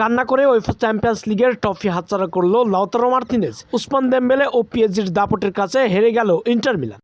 কান্না করে UEFA champions লিগের ট্রফি হাতছাড়া করল লাউতারো মার্তিনেজ। উসমান দেম্বেলে ও পিএজির দাপটের কাছে হেরে গেল ইন্টার মিলান।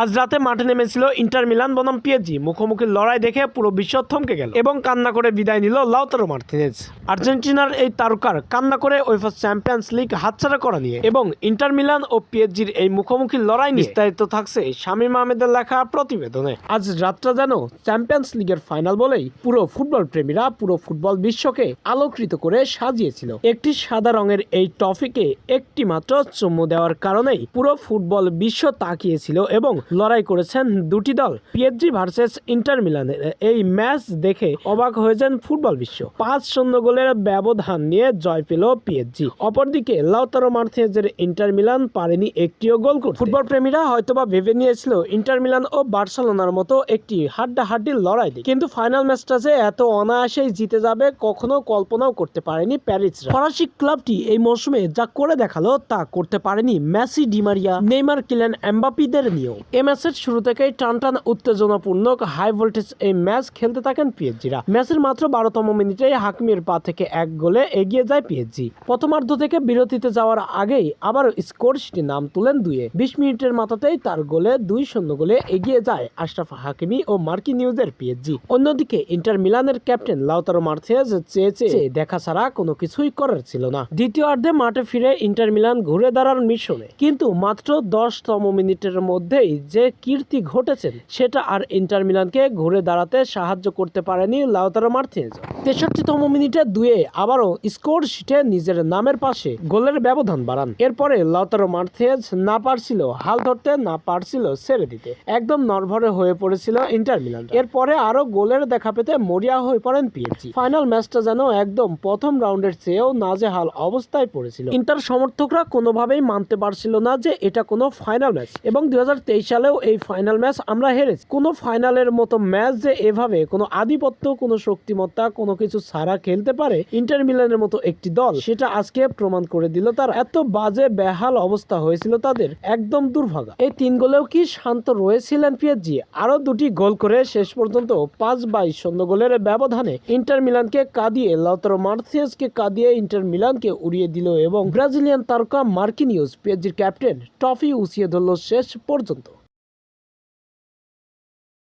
আজ রাতে মাঠে নেমেছিল ইন্টার মিলান বনাম পিএসজি। মুখোমুখি লড়াই দেখে পুরো বিশ্ব থমকে গেল। এবং কান্না করে বিদায় নিল লাউতারো মার্তিনেজ আর্জেন্টিনার এই তারকার কান্না করে ওয়েফা চ্যাম্পিয়ন্স লিগ হাতছাড়া করা নিয়ে এবং ইন্টার মিলান ও পিএসজির এই মুখোমুখি লড়াই নিয়ে বিস্তারিত থাকছে শামীম আহমেদের লেখা প্রতিবেদনে। আজ রাতটা যেন চ্যাম্পিয়ন্স লিগের ফাইনাল বলেই পুরো ফুটবল প্রেমীরা পুরো ফুটবল বিশ্বকে আলোকৃত করে সাজিয়েছিল। একটি সাদা রঙের এই ট্রফিকে একটি মাত্র চুম্বু দেওয়ার কারণেই পুরো ফুটবল বিশ্ব তাকিয়েছিল এবং লড়াই করেছেন দুটি দল পিএসজি ভার্সেস ইন্টার মিলানের এই ম্যাচ দেখে অবাক হয়েছেন ফুটবল বিশ্ব। পাঁচ শূন্য গোলের ব্যবধান নিয়ে জয় পেল পিএসজি অপরদিকে লাউতারো মার্থেজের ইন্টার মিলান পারেনি একটিও গোল করতে। ফুটবল প্রেমীরা হয়তোবা ভেবে নিয়েছিল ইন্টার মিলান ও বার্সেলোনার মতো একটি হাড্ডাহাড্ডি লড়াই দিক। কিন্তু ফাইনাল ম্যাচটা যে এত অনায়াসেই জিতে যাবে কখনো কল্পনাও করতে পারেনি প্যারিসরা। ফরাসি ক্লাবটি এই মৌসুমে যা করে দেখাল তা করতে পারেনি Messi Di Maria Neymar Kylian এমবাপিদের নিয়েও। এই ম্যাচের শুরু থেকেই টান টান উত্তেজনাপূর্ণ। হাই ভোল্টেজ এই ম্যাচ খেলতে থাকেন পিএসজিরা। ম্যাচের মাত্র বারোতম মিনিটে হাকিমের পা থেকে এক গোলে এগিয়ে যায় পিএসজি। প্রথমার্ধ থেকে বিরতিতে যাওয়ার আগেই আবার স্কোর শিটে নাম তুলেন দুয়ে বিশ মিনিটের মাথাতেই তার গোলে দুই শূন্য গোলে এগিয়ে যায় আশরাফ হাকিমি ও মার্কি নিউজের পিএসজি। অন্যদিকে ইন্টার মিলানের ক্যাপ্টেন লাউতারো মার্থিয়াজ চেয়েছে দেখা ছাড়া কোনো কিছুই করার ছিল না। দ্বিতীয়ার্ধে মাঠে ফিরে ইন্টার মিলান ঘুরে দাঁড়ার মিশনে কিন্তু মাত্র দশতম মিনিটের মধ্যেই যে কীর্তি ঘটেছেন, সেটা আর ইন্টার মিলানকে ঘুরে দাঁড়াতে সাহায্য করতে পারেনি লাউতারো মার্থিনেজ তেষট্টিতম মিনিটে দুয়ে আবারও স্কোর শিটে নিজের নামের পাশে গোলের ব্যবধান বাড়ান। এরপরে লাউতারো মার্থিনেজ না পারছিল, হাল ধরতে না পারছিল ছেড়ে দিতে। একদম নরভরে হয়ে পড়েছিল ইন্টার মিলান। এরপরে আরও গোলের দেখা পেতে মরিয়া হয়ে পড়েন পিএসজি। ফাইনাল ম্যাচটা যেন একদম প্রথম রাউন্ডের চেয়েও নাজেহাল অবস্থায় পড়েছিল। ইন্টার সমর্থকরা কোনোভাবেই মানতে পারছিল না যে এটা কোনো ফাইনাল ম্যাচ। এবং দুই হাজার তেইশ সালেও এই ফাইনাল ম্যাচ আমরা হেরেছি। কোনো ফাইনালের মতো ম্যাচ যে এভাবে কোনো আধিপত্য, কোনো শক্তিমত্তা, কোনো কিছু ছাড়া খেলতে পারে ইন্টার মিলানের মতো একটি দল, সেটা আজকে প্রমাণ করে দিল তার। এত বাজে, বেহাল অবস্থা হয়েছিল তাদের, একদম দুর্ভাগা। এই তিন গোলেও কি শান্ত রয়েছিলেন পিএসজি? আরও দুটি গোল করে শেষ পর্যন্ত পাঁচ বাইশ শূন্য গোলের ব্যবধানে ইন্টার মিলানকে কাঁদিয়ে লাউতারো মার্থিয়াসকে কাঁদিয়ে ইন্টার মিলানকে উড়িয়ে দিল এবং ব্রাজিলিয়ান তারকা মার্কিনিউস, পিএসজির ক্যাপ্টেন, ট্রফি উছিয়ে ধরল শেষ পর্যন্ত।